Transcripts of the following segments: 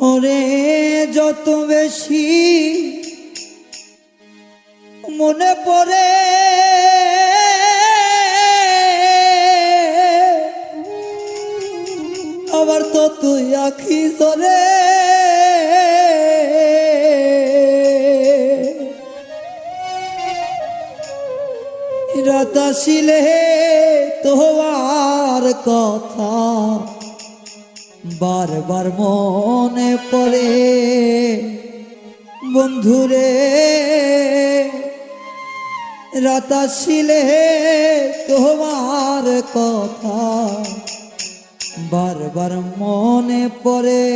ওরে যত বেশি মনে পড়ে আবার তো তুই আখি ধরে। রাতাশিলে তোমার কথা। বারবার মনে পড়ে। বন্ধুরে রাতাশিলে তোমার কথা বারবার মনে পড়ে।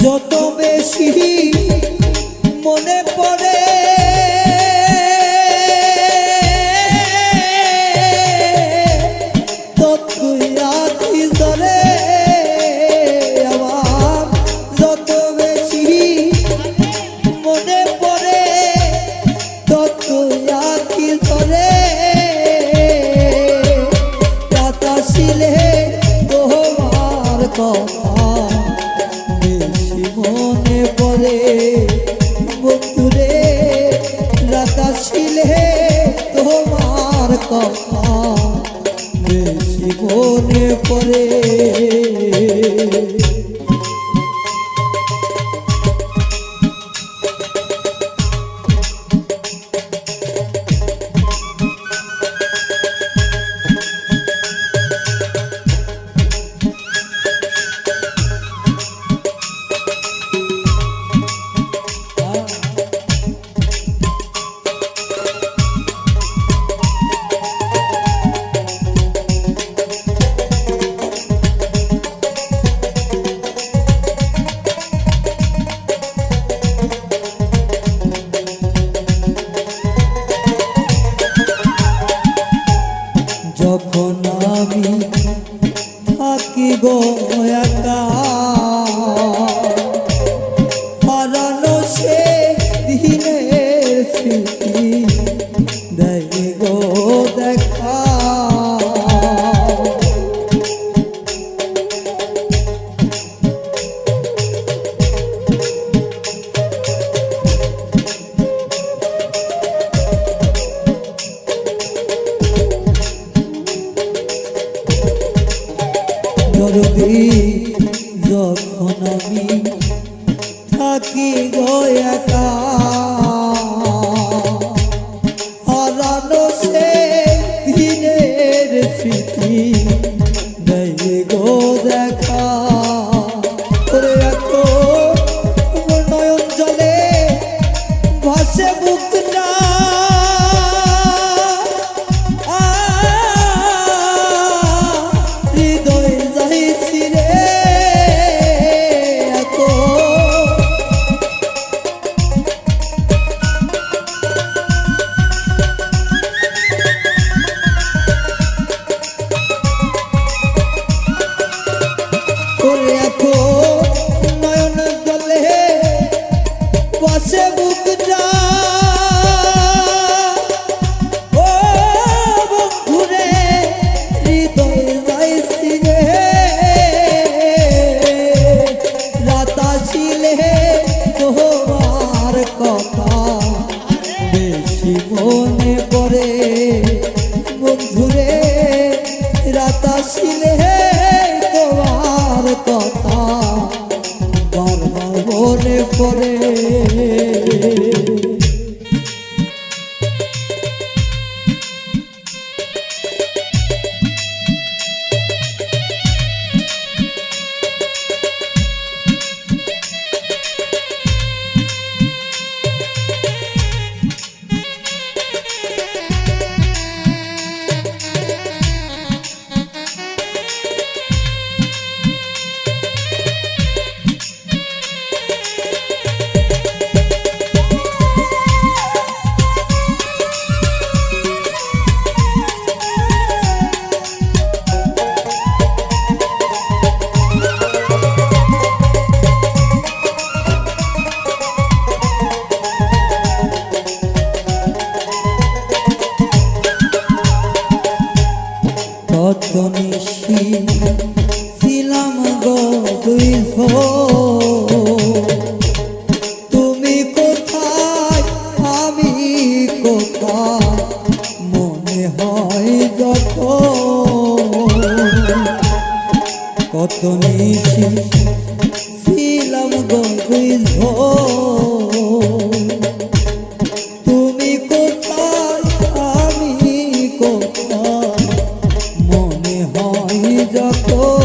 যত বেশি মনে পড়ে ততই মনে পড়ে রাতা ছিলে তোমার কথা দরদি যখন আমি থাকি গো একা। হারানো সে দিনের স্মৃতি দেয় গো দেখা। মুখটা যখন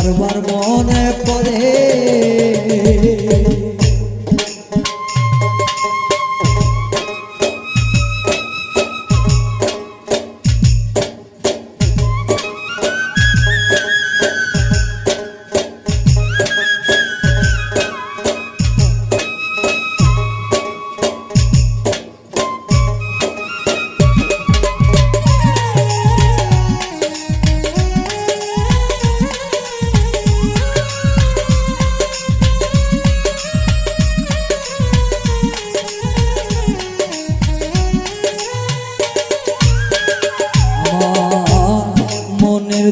বারবার মনে পড়ে।